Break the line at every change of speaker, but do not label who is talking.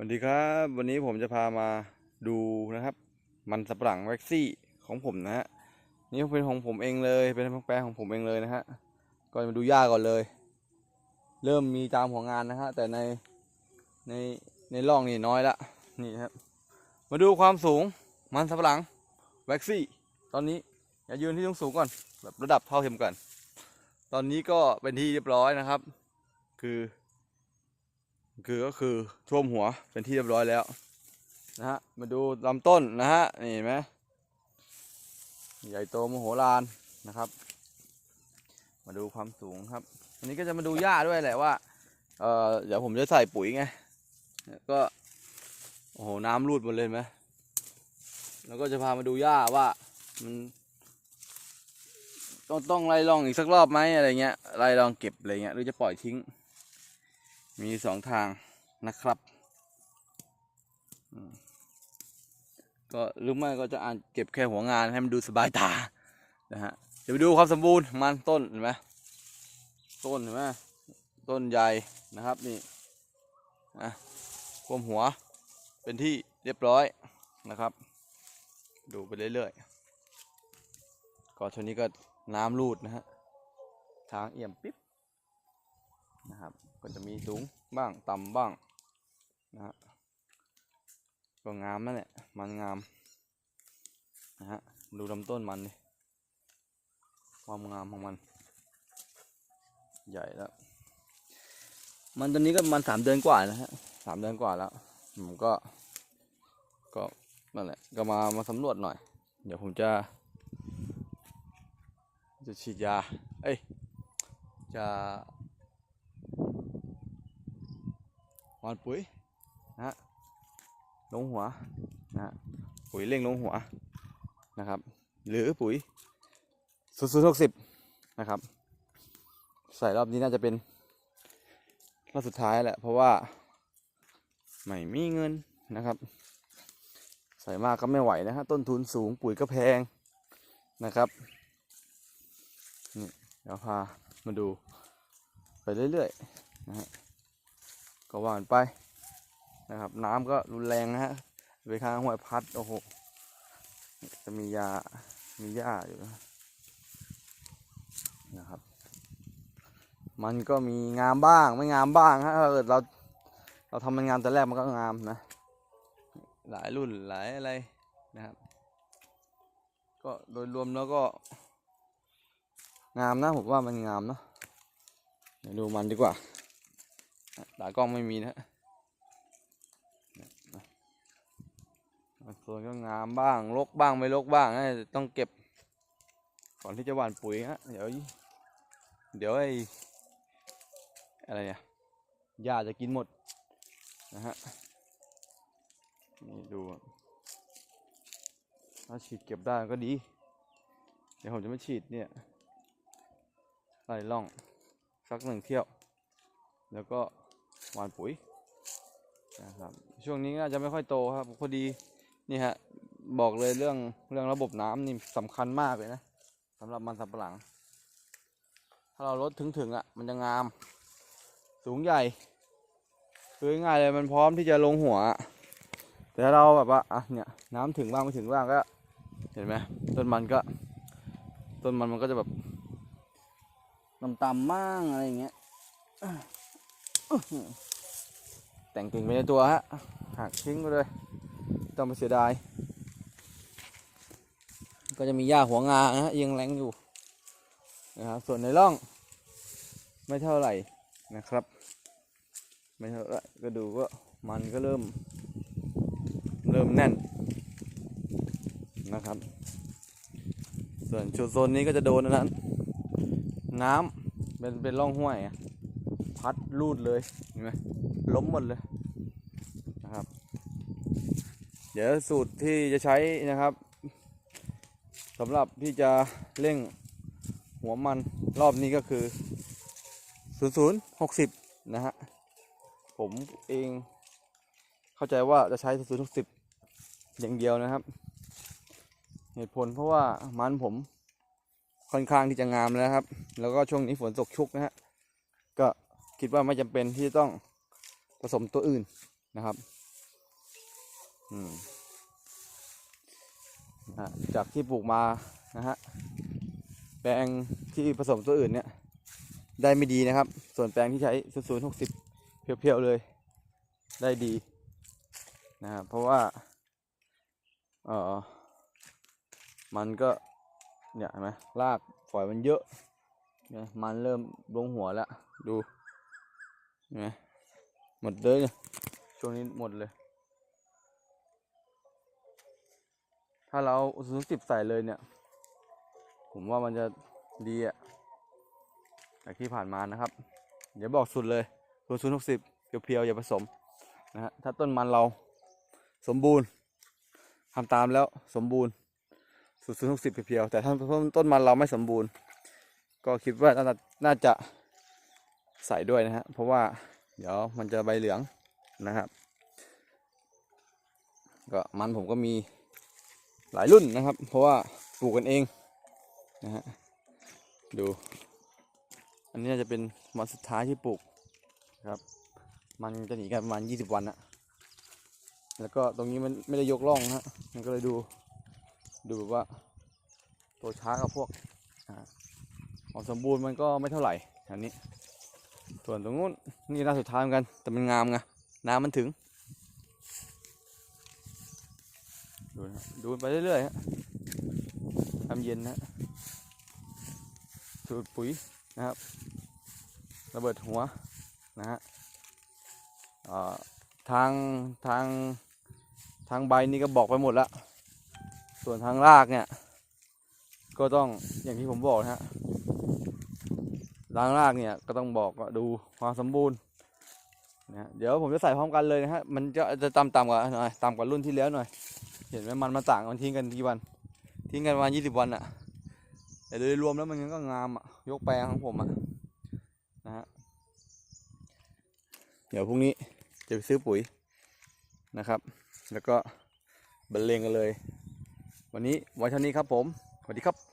สวัสดีครับ วันนี้ผมจะพามาดูนะครับ มันสับปะหลังแว็กซี่ของผมนะฮะนี่เป็นของผมเองเลยเป็นแปลงของผมเองเลยนะฮะก็มาดูหญ้าก่อนเลย เริ่มมีตามหัวงานนะฮะแต่ในในในร่องนี่น้อยละนี่ครับ มาดูความสูงมันสับปะหลังแว็กซี่ ตอนนี้อย่ายืนที่ตรงสูงก่อนแบบระดับเท่าเทียมกัน ตอนนี้ก็เป็นที่เรียบร้อยนะครับ คือ คือก็คือท่วมหัวเป็นที่เรียบร้อยแล้วนะฮะมาดูลำต้นนะฮะนี่เห็นไหมใหญ่โตมโหฬารนะครับ มาดูความสูงครับ อันนี้ก็จะมาดูหญ้าด้วยแหละว่าเออเดี๋ยวผมจะใส่ปุ๋ยไงก็โอ้โหน้ำรูดหมดเลยไหมแล้วก็จะพามาดูหญ้าว่ามันต้องต้องไล่ลองอีกสักรอบไหมอะไรเงี้ยไล่ลองเก็บอะไรเงี้ยหรือจะปล่อยทิ้ง มีสองทางนะครับ ก็หรือไม่ก็จะอ่านเก็บแค่หัวงานให้มันดูสบายตานะฮะเดี๋ยวไปดูความสมบูรณ์มันต้นเห็นไหมต้นเห็นไหมต้นใหญ่นะครับนี่นะควมหัวเป็นที่เรียบร้อยนะครับ ดูไปเรื่อยๆก็ช่วงนี้ก็น้ำรูดนะฮะทางเอี่ยมปิ๊บ นะครับ ก็จะมีสูงบ้างต่ำบ้างนะฮะก็งามนั่นแหละมันงามนะฮะดูลำต้นมันดิความงามของมัน ใหญ่แล้ว มันตอนนี้ก็มันสามเดือนกว่านะฮะสามเดือนกว่าแล้วผมก็ ก็นั่นแหละก็มามาสำรวจหน่อย เดี๋ยวผมจะ จะฉีดยา เอ้ย จะ หวานปุ๋ยนะฮะลงหัวนะฮะปุ๋ยเร่งลงหัวนะครับ หรือปุ๋ยศูนย์ศูนย์หกสิบนะครับ ใส่รอบนี้น่าจะเป็นรอบสุดท้ายแหละเพราะว่าไม่มีเงินนะครับ ใส่มากก็ไม่ไหวนะฮะต้นทุนสูงปุ๋ยก็แพงนะครับนี่เดี๋ยวพามาดูไปเรื่อยๆนะฮะ ก็ว่านไปนะครับ น้ำก็รุนแรงนะฮะไปข้างห้วยพัดโอ้โหจะมียามีหญ้าอยู่นะนะครับ มันก็มีงามบ้างไม่งามบ้างฮะถ้าเกิดเราเราทำมันงามแต่แรกมันก็งามนะ หลายรุ่นหลายอะไรนะครับ ก็โดยรวมแล้วก็ งามนะผมว่ามันงามเนาะเดี๋ยวดูมันดีกว่า ตากล้องไม่มีนะฮะบางส่วนก็งามบ้างรกบ้างไม่รกบ้างนะต้องเก็บ ก่อนที่จะหว่านปุ๋ยฮะเดี๋ยวเดี๋ยวไอ้อะไรเนี่ยหญ้าจะกินหมดนะฮะนี่ดูถ้าฉีดเก็บได้ก็ดี เดี๋ยวผมจะไม่ฉีดเนี่ยไล่ล่องสักหนึ่งเที่ยว แล้วก็ หวานปุ๋ยนะครับช่วงนี้น่าจะไม่ค่อยโตครับพอดีนี่ฮะบอกเลยเรื่องเรื่องระบบน้ำนี่สำคัญมากเลยนะสำหรับมันสำปะหลัง ถ้าเราลดถึงถึงอะมันจะงาม สูงใหญ่คือง่ายเลยมันพร้อมที่จะลงหัว แต่ถ้าเราแบบว่าอะเนี่ยน้ำถึงบ้างไม่ถึงบ้างก็ เห็นไหมต้นมันก็ ต้นมันมันก็จะแบบต่ำๆมั่งอะไรอย่างเงี้ย แต่งกิ่งไปในตัวฮะหักทิ้งไปเลยต้องไปเสียดาย ก็จะมีหญ้าหัวงานะฮะยังแรงอยู่นะครับส่วนในร่อง ไม่เท่าไหร่นะครับ ไม่เท่าไหร่ก็ดูก็มันก็เริ่ม เริ่มแน่นนะครับ ส่วนชุดโซนนี้ก็จะโดนนนั้นน้ำเป็นเป็นร่องห้วยอะ พัดลูดเลยเห็นไหมล้มหมดเลยนะครับ เดี๋ยวสูตรที่จะใช้นะครับสำหรับที่จะเร่งหัวมันรอบนี้ก็คือ 0 0 60 นะฮะ ผมเองเข้าใจว่าจะใช้ 0 0 60 อย่างเดียวนะครับ เหตุผลเพราะว่ามันผมค่อนข้างที่จะงามแล้วครับ แล้วก็ช่วงนี้ฝนตกชุกนะฮะ ก็ คิดว่าไม่จำเป็นที่จะต้องผสมตัวอื่นนะครับอืมจากที่ปลูกมานะฮะแปลงที่ผสมตัวอื่นเนี่ย ได้ไม่ดีนะครับ ส่วนแปลงที่ใช้ศูนย์หกสิบเพียวๆเลยได้ดีนะครับเพราะว่าเออมันก็เนี่ยเห็นไหมรากฝอยมันเยอะเนี่ยมันเริ่มลงหัวแล้วดู เห็นไหมหมดเลยเนี่ยช่วงนี้หมดเลย ถ้าเราศูนย์สิบใส่เลยเนี่ย ผมว่ามันจะดีอะจากที่ผ่านมานะครับ เดี๋ยวบอกสุดเลยศูนย์ศูนย์หกสิบเพียวๆอย่าผสมนะฮะถ้าต้นมันเราสมบูรณ์ทำตามแล้วสมบูรณ์ศูนย์ศูนย์หกสิบเพียวๆแต่ถ้าต้นมันเราไม่สมบูรณ์ ก็คิดว่าน่าจะ ใส่ด้วยนะฮะเพราะว่าเดี๋ยวมันจะใบเหลืองนะครับก็มันผมก็มีหลายรุ่นนะครับ เพราะว่าปลูกกันเองนะฮะดู อันนี้จะเป็นมันสุดท้ายที่ปลูกครับ มันจะหนีกันประมาณ 20 วันอะแล้วก็ตรงนี้มันไม่ได้ยกล่องนะฮะมันก็เลยดูดูแบบว่าโตช้ากับพวกอ่าของสมบูรณ์มันก็ไม่เท่าไหร่อันนี้ ส่วนตรงนู้นนี่น่าสุดท้ายเหมือนกัน แต่มันงามไงน้ำมันถึง ดูนะดูไปเรื่อยๆฮะทำเย็นนะสูตรปุ๋ยนะครับ ระเบิดหัวนะฮะทางทางทางใบนี่ก็บอกไปหมดแล้วส่วนทางรากเนี่ย ก็ต้องอย่างที่ผมบอกนะฮะ ทางรากเนี่ยก็ต้องบอกดูความสมบูรณ์นะเดี๋ยวผมจะใส่พร้อมกันเลยนะฮะมันจะจะต่ำต่ำกว่าหน่อยต่ำกว่ารุ่นที่แล้วหน่อย เห็นไหมมันมาต่างกันทิ้งกันกี่วัน ทิ้งกันประมาณยี่สิบวันอะแต่โดยรวมแล้วมันก็งามอะยกแปลงของผมอะนะฮะเดี๋ยวพรุ่งนี้จะไปซื้อปุ๋ยนะครับ แล้วก็บรรเลงกันเลย วันนี้ไว้เท่านี้ครับผม สวัสดีครับ